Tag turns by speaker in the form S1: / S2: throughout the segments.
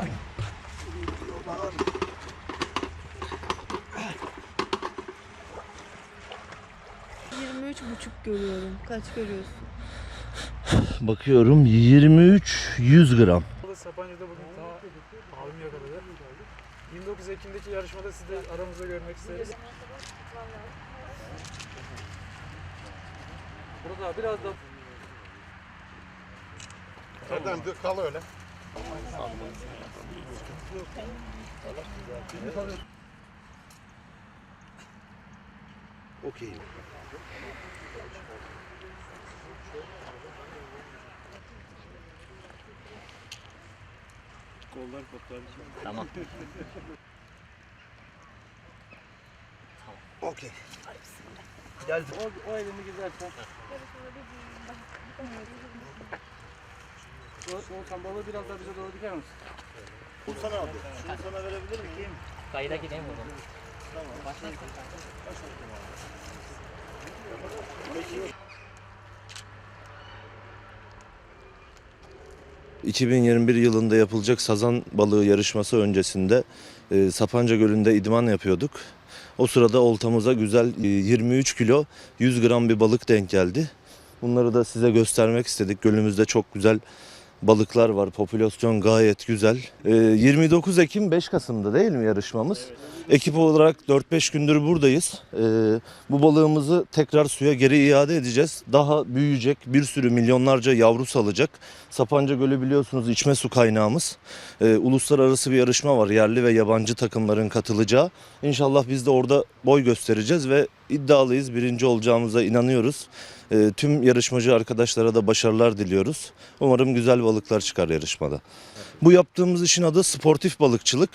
S1: Ay. buçuk görüyorum. Kaç görüyorsun?
S2: Bakıyorum 23 100 gram.
S3: Sapanca'da bugün daha abim yakaladı. 29 Ekim'deki yarışmada sizi aramızda görmek isteriz. Burada biraz da
S4: Erdem kal öyle.
S2: Okey.
S5: Tamam.
S2: Okey. Geldim.
S3: o, o elini güzelsen. Volkan balığı biraz daha bize doğru diker misin?
S2: Bu sana abi. Şunu sana verebilir miyim?
S5: Kayda gideyim o zaman.
S2: Peki. 2021 yılında yapılacak sazan balığı yarışması öncesinde e, Sapanca Gölü'nde idman yapıyorduk. O sırada oltamıza güzel e, 23 kilo 100 gram bir balık denk geldi. Bunları da size göstermek istedik. Gölümüzde çok güzel balıklar var. Popülasyon gayet güzel. E, 29 Ekim 5 Kasım'da değil mi yarışmamız? Ekip olarak 4-5 gündür buradayız. E, bu balığımızı tekrar suya geri iade edeceğiz. Daha büyüyecek, bir sürü milyonlarca yavru salacak. Sapanca Gölü biliyorsunuz içme su kaynağımız. Ee, uluslararası bir yarışma var. Yerli ve yabancı takımların katılacağı. İnşallah biz de orada boy göstereceğiz ve iddialıyız. Birinci olacağımıza inanıyoruz. Ee, tüm yarışmacı arkadaşlara da başarılar diliyoruz. Umarım güzel balıklar çıkar yarışmada. Bu yaptığımız işin adı sportif balıkçılık.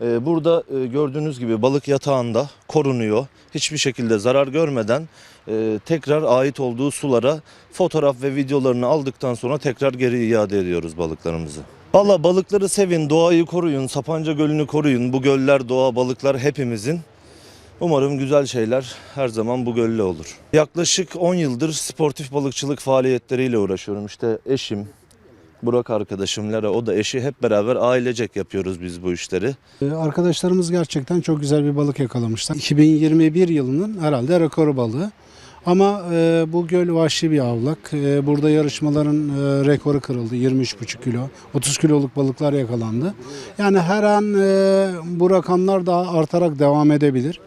S2: Ee, Burada e, gördüğünüz gibi balık yatağında korunuyor. Hiçbir şekilde zarar görmeden e, tekrar ait olduğu sulara fotoğraf ve videolarını aldıktan sonra tekrar geri iade ediyoruz balıklarımızı. Valla balıkları sevin, doğayı koruyun, Sapanca Gölü'nü koruyun. Bu göller, doğa, balıklar hepimizin. Umarım güzel şeyler her zaman bu gölle olur. Yaklaşık 10 yıldır sportif balıkçılık faaliyetleriyle uğraşıyorum. İşte eşim, Burak arkadaşım Lara, o da eşi hep beraber ailecek yapıyoruz biz bu işleri.
S6: Ee, Arkadaşlarımız gerçekten çok güzel bir balık yakalamışlar. 2021 yılının herhalde rekoru balığı. Ama e, bu göl vahşi bir avlak. E, burada yarışmaların e, rekoru kırıldı. 23,5 kilo, 30 kiloluk balıklar yakalandı. Yani her an e, bu rakamlar daha artarak devam edebilir.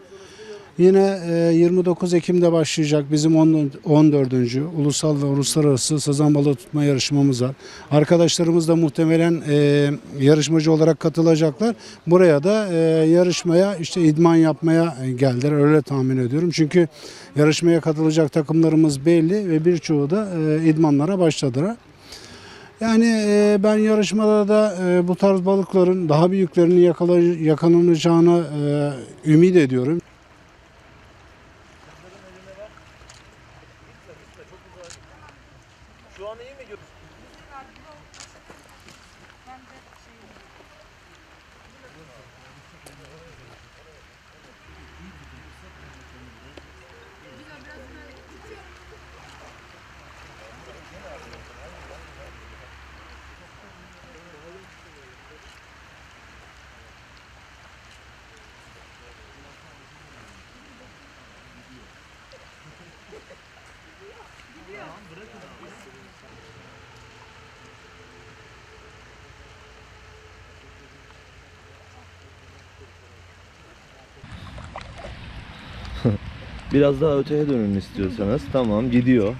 S6: Yine e, 29 Ekim'de başlayacak bizim 10 14. ulusal ve uluslararası sazan balığı tutma yarışmamız var. Arkadaşlarımız da muhtemelen e, yarışmacı olarak katılacaklar. Buraya da e, yarışmaya işte idman yapmaya geldiler öyle tahmin ediyorum. Çünkü yarışmaya katılacak takımlarımız belli ve birçoğu da e, idmanlara başladılar. Yani e, ben yarışmada da e, bu tarz balıkların daha büyüklerini yakala, yakalanacağını e, ümit ediyorum.
S2: Biraz daha öteye dönün istiyorsanız. Tamam gidiyor.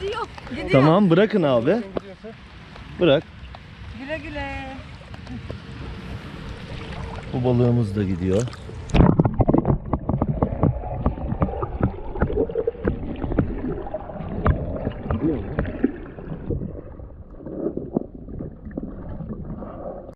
S1: Gidiyor. Gidiyor.
S2: Tamam bırakın abi. Bırak.
S1: Güle güle.
S2: Bu balığımız da gidiyor.